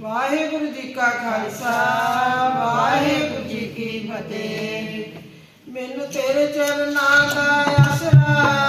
ਵਾਹਿਗੁਰੂ ਜੀ ਕਾ ਖਾਲਸਾ ਵਾਹਿਗੁਰੂ ਜੀ ਕੀ ਫਤਿਹ। ਮੈਨੂੰ ਤੇਰੇ ਚਰਨਾਂ ਦਾ ਆਸਰਾ